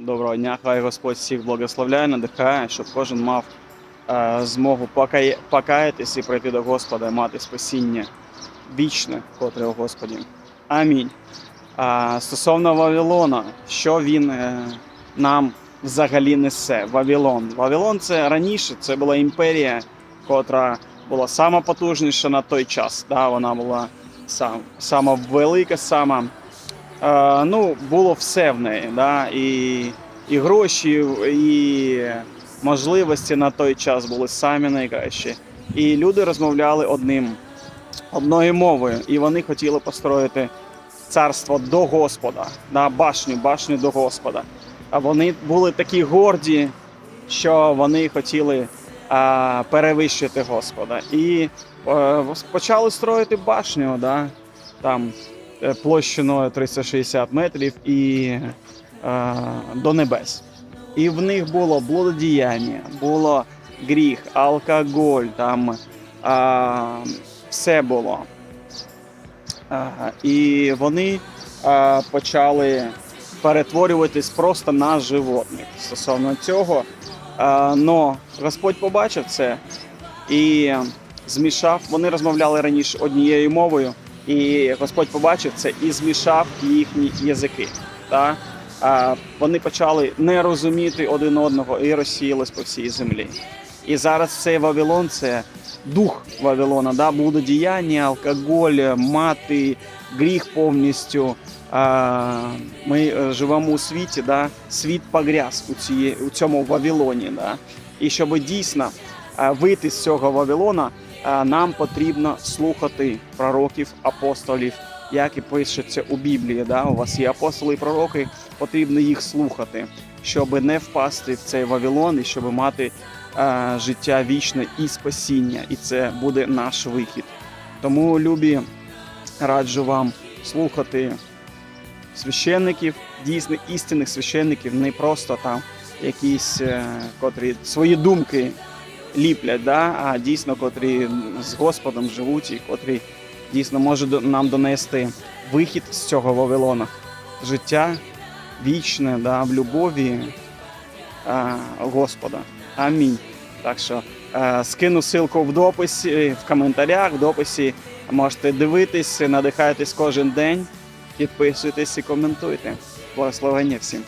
Доброго дня, хай Господь всіх благословляє, надихає, щоб кожен мав е, змогу покая... покаятись і прийти до Господа, мати спасіння вічне, котре у Господі. Амінь. А, стосовно Вавилона, що він е, нам взагалі несе? Вавилон. Вавилон це раніше це була імперія, котра була сама на той час. Да? Вона була сам, сама велика, сама. Е, ну, було все в неї. Да? І, і гроші, і можливості на той час були самі найкращі. І люди розмовляли одним, одною мовою, і вони хотіли построїти царство до Господа, да? башню, башню до Господа. А вони були такі горді, що вони хотіли а, перевищити Господа. І е, почали строїти башню, да? там площиною 360 метрів і е, до небес. І в них було блудодіяння, було гріх, алкоголь, там а, все було. А, і вони а, почали перетворюватись просто на животних. Стосовно цього, а, но Господь побачив це і змішав. Вони розмовляли раніше однією мовою, і Господь побачив це і змішав їхні язики. Та? Вони почали не розуміти один одного і розсіялись по всій землі. І зараз цей Вавилон це дух Вавилона, да? блудодіяння, алкоголь, мати, гріх повністю. Ми е, живемо у світі, да? світ погряз у, ціє, у цьому Вавилоні. Да? І щоб дійсно вийти з цього Вавилона, нам потрібно слухати пророків, апостолів, як і пишеться у Біблії. Да? У вас є апостоли і пророки, потрібно їх слухати, щоб не впасти в цей Вавилон і щоб мати а, життя вічне і спасіння. І це буде наш вихід. Тому, любі, раджу вам слухати священників, дійсно істинних священників, не просто там якісь, е, котрі свої думки ліплять, да? а дійсно, котрі з Господом живуть і котрі дійсно можуть нам донести вихід з цього Вавилона. Життя вічне да, в любові а, Господа. Амінь. Так що е, скину ссылку в дописі, в коментарях, в дописі. Можете дивитись, надихайтесь кожен день, підписуйтесь і коментуйте. Благословення всім.